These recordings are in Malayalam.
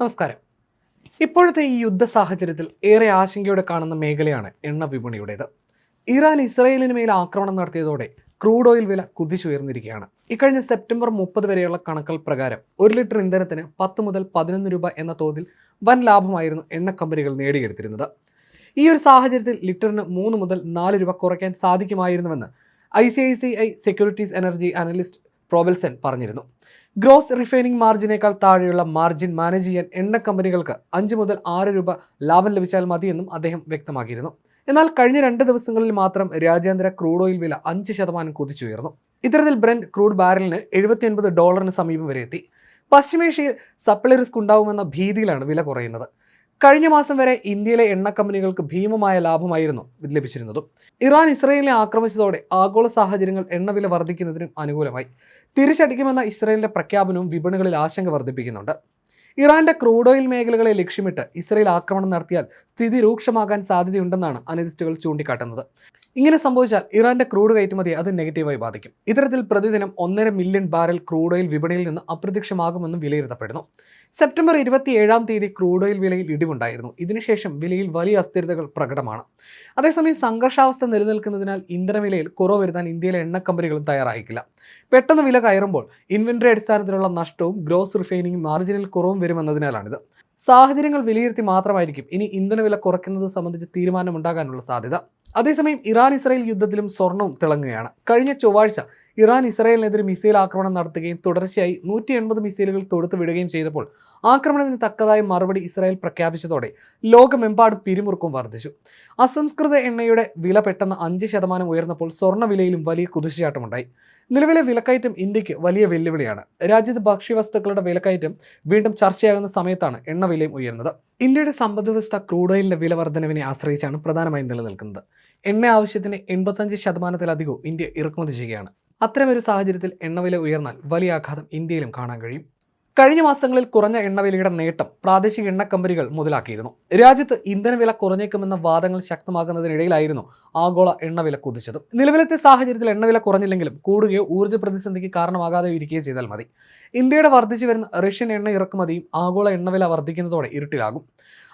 നമസ്കാരം. ഇപ്പോഴത്തെ ഈ യുദ്ധ സാഹചര്യത്തിൽ ഏറെ ആശങ്കയോടെ കാണുന്ന മേഖലയാണ് എണ്ണ വിപണിയുടേത്. ഇറാൻ ഇസ്രയേലിന് മേൽ ആക്രമണം നടത്തിയതോടെ ക്രൂഡ് ഓയിൽ വില കുതിച്ചുയർന്നിരിക്കുകയാണ്. ഇക്കഴിഞ്ഞ സെപ്റ്റംബർ മുപ്പത് വരെയുള്ള കണക്കുകൾ പ്രകാരം ഒരു ലിറ്റർ ഇന്ധനത്തിന് പത്ത് മുതൽ പതിനൊന്ന് രൂപ എന്ന തോതിൽ വൻ ലാഭമായിരുന്നു എണ്ണ കമ്പനികൾ നേടിയെടുത്തിരുന്നത്. ഈ ഒരു സാഹചര്യത്തിൽ ലിറ്ററിന് മൂന്ന് മുതൽ നാല് രൂപ കുറയ്ക്കാൻ സാധിക്കുമായിരുന്നുവെന്ന് I C I C I securities energy analyst പ്രോബൽസൻ പറഞ്ഞിരുന്നു. ഗ്രോസ് റിഫൈനിങ് മാർജിനേക്കാൾ താഴെയുള്ള മാർജിൻ മാനേജ് ചെയ്യാൻ എണ്ണ കമ്പനികൾക്ക് അഞ്ച് മുതൽ ആറ് രൂപ ലാഭം ലഭിച്ചാൽ മതിയെന്നും അദ്ദേഹം വ്യക്തമാക്കിയിരുന്നു. എന്നാൽ കഴിഞ്ഞ രണ്ട് ദിവസങ്ങളിൽ മാത്രം രാജ്യാന്തര ക്രൂഡ് ഓയിൽ വില അഞ്ച് ശതമാനം കുതിച്ചുയർന്നു. ഇത്തരത്തിൽ ബ്രെൻഡ് ക്രൂഡ് ബാരലിന് എഴുപത്തിയൊൻപത് ഡോളറിന് സമീപം വരെ എത്തി. പശ്ചിമേഷ്യയിൽ സപ്ലൈ റിസ്ക് ഉണ്ടാവുമെന്ന ഭീതിയിലാണ് വില കുറയുന്നത്. കഴിഞ്ഞ മാസം വരെ ഇന്ത്യയിലെ എണ്ണ കമ്പനികൾക്ക് ഭീമമായ ലാഭമായിരുന്നു ലഭിച്ചിരുന്നത്. ഇറാൻ ഇസ്രയേലിനെ ആക്രമിച്ചതോടെ ആഗോള സാഹചര്യങ്ങൾ എണ്ണവില വർദ്ധിക്കുന്നതിനും അനുകൂലമായി. തിരിച്ചടിക്കുമെന്ന ഇസ്രയേലിന്റെ പ്രഖ്യാപനവും വിപണികളിൽ ആശങ്ക വർദ്ധിപ്പിക്കുന്നുണ്ട്. ഇറാന്റെ ക്രൂഡ് ഓയിൽ മേഖലകളെ ലക്ഷ്യമിട്ട് ഇസ്രയേൽ ആക്രമണം നടത്തിയാൽ സ്ഥിതി രൂക്ഷമാകാൻ സാധ്യതയുണ്ടെന്നാണ് അനലിസ്റ്റുകൾ ചൂണ്ടിക്കാട്ടുന്നത്. ഇങ്ങനെ സംഭവിച്ചാൽ ഇറാന്റെ ക്രൂഡ് കയറ്റുമതി അത് നെഗറ്റീവായി ബാധിക്കും. ഇത്തരത്തിൽ പ്രതിദിനം ഒന്നര മില്യൺ ബാരൽ ക്രൂഡ് ഓയിൽ വിപണിയിൽ നിന്ന് അപ്രത്യക്ഷമാകുമെന്നും വിലയിരുത്തപ്പെടുന്നു. സെപ്റ്റംബർ ഇരുപത്തി ഏഴാം തീയതി ക്രൂഡ് ഓയിൽ വിലയിൽ ഇടിവുണ്ടായിരുന്നു. ഇതിനുശേഷം വിലയിൽ വലിയ അസ്ഥിരതകൾ പ്രകടമാണ്. അതേസമയം സംഘർഷാവസ്ഥ നിലനിൽക്കുന്നതിനാൽ ഇന്ധനവിലയിൽ കുറവ് വരുത്താൻ ഇന്ത്യയിലെ എണ്ണ കമ്പനികളും തയ്യാറായിക്കില്ല. പെട്ടെന്ന് വില കയറുമ്പോൾ ഇൻവെന്ററി അടിസ്ഥാനത്തിലുള്ള നഷ്ടവും ഗ്രോസ് റിഫൈനിങ് മാർജിനിൽ കുറവും വരുമെന്നതിനാലാണിത് സാഹചര്യങ്ങൾ വിലയിരുത്തി മാത്രമായിരിക്കും ഇനി ഇന്ധനവില കുറയ്ക്കുന്നത് സംബന്ധിച്ച് തീരുമാനമുണ്ടാകാനുള്ള സാധ്യത. അതേസമയം ഇറാൻ ഇസ്രായേൽ യുദ്ധത്തിലും സ്വർണവും തിളങ്ങുകയാണ്. കഴിഞ്ഞ ചൊവ്വാഴ്ച ഇറാൻ ഇസ്രായേലിനെതിരെ മിസൈൽ ആക്രമണം നടത്തുകയും തുടർച്ചയായി നൂറ്റി എൺപത് മിസൈലുകൾ തൊടുത്തു വിടുകയും ചെയ്തപ്പോൾ ആക്രമണത്തിന് തക്കതായ മറുപടി ഇസ്രായേൽ പ്രഖ്യാപിച്ചതോടെ ലോകമെമ്പാടും പിരിമുറുക്കം വർദ്ധിച്ചു. അസംസ്കൃത എണ്ണയുടെ വില പെട്ടെന്ന് അഞ്ച് ശതമാനം ഉയർന്നപ്പോൾ സ്വർണ വിലയിലും വലിയ കുതിച്ചുചാട്ടമുണ്ടായി നിലവിലെ വിലക്കയറ്റം ഇന്ത്യയ്ക്ക് വലിയ വെല്ലുവിളിയാണ്. രാജ്യത്ത് ഭക്ഷ്യവസ്തുക്കളുടെ വിലക്കയറ്റം വീണ്ടും ചർച്ചയാകുന്ന സമയത്താണ് എണ്ണ വിലയും ഉയർന്നത്. ഇന്ത്യയുടെ സമ്പദ്വ്യവസ്ഥ ക്രൂഡ് ഓയിലിന്റെ വില വർധനവിനെ ആശ്രയിച്ചാണ് പ്രധാനമായും നിലനിൽക്കുന്നത്. എണ്ണ ആവശ്യത്തിന് എൺപത്തഞ്ച് ശതമാനത്തിലധികവും ഇന്ത്യ ഇറക്കുമതി ചെയ്യുകയാണ്. അത്തരമൊരു സാഹചര്യത്തിൽ എണ്ണവില ഉയർന്നാൽ വലിയ ആഘാതം ഇന്ത്യയിലും കാണാൻ കഴിയും. കഴിഞ്ഞ മാസങ്ങളിൽ കുറഞ്ഞ എണ്ണവിലയുടെ നേട്ടം പ്രാദേശിക എണ്ണ കമ്പനികൾ മുതലാക്കിയിരുന്നു. രാജ്യത്ത് ഇന്ധനവില കുറഞ്ഞേക്കുമെന്ന വാദങ്ങൾ ശക്തമാകുന്നതിനിടയിലായിരുന്നു ആഗോള എണ്ണവില കുതിച്ചത്. നിലവിലത്തെ സാഹചര്യത്തിൽ എണ്ണവില കുറഞ്ഞില്ലെങ്കിലും കൂടുകയോ ഊർജ പ്രതിസന്ധിക്ക് കാരണമാകാതെ ഇരിക്കുകയോ ചെയ്താൽ മതി. ഇന്ത്യയുടെ വർദ്ധിച്ചു വരുന്ന റഷ്യൻ എണ്ണ ഇറക്കുമതിയും ആഗോള എണ്ണവില വർദ്ധിക്കുന്നതോടെ ഇരുട്ടിലാകും.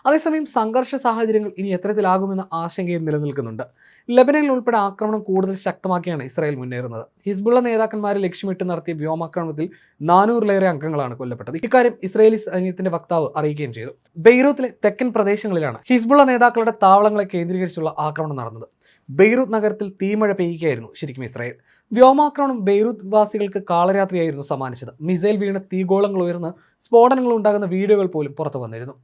അതേസമയം സംഘർഷ സാഹചര്യങ്ങൾ ഇനി എത്തരത്തിലാകുമെന്ന ആശങ്കയും നിലനിൽക്കുന്നുണ്ട്. ലബനനിൽ ഉൾപ്പെടെ ആക്രമണം കൂടുതൽ ശക്തമാക്കിയാണ് ഇസ്രായേൽ മുന്നേറുന്നത്. ഹിസ്ബുള്ള നേതാക്കന്മാരെ ലക്ഷ്യമിട്ട് നടത്തിയ വ്യോമാക്രമണത്തിൽ നാനൂറിലേറെ അംഗങ്ങളാണ് കൊല്ലപ്പെട്ടത്. ഇക്കാര്യം ഇസ്രായേലി സൈന്യത്തിന്റെ വക്താവ് അറിയിക്കുകയും ചെയ്തു. ബെയ്റൂത്തിലെ തെക്കൻ പ്രദേശങ്ങളിലാണ് ഹിസ്ബുള്ള നേതാക്കളുടെ താവളങ്ങളെ കേന്ദ്രീകരിച്ചുള്ള ആക്രമണം നടന്നത്. ബെയ്റൂത്ത് നഗരത്തിൽ തീമഴ പെയ്യുകയായിരുന്നു ശരിക്കും ഇസ്രായേൽ. വ്യോമാക്രമണം ബെയ്റൂത്ത് വാസികൾക്ക് കാളരാത്രിയായിരുന്നു സമ്മാനിച്ചത്. മിസൈൽ വീണ തീഗോളങ്ങൾ ഉയർന്ന് സ്ഫോടനങ്ങൾ ഉണ്ടാകുന്ന വീഡിയോകൾ പോലും പുറത്തു വന്നിരുന്നു.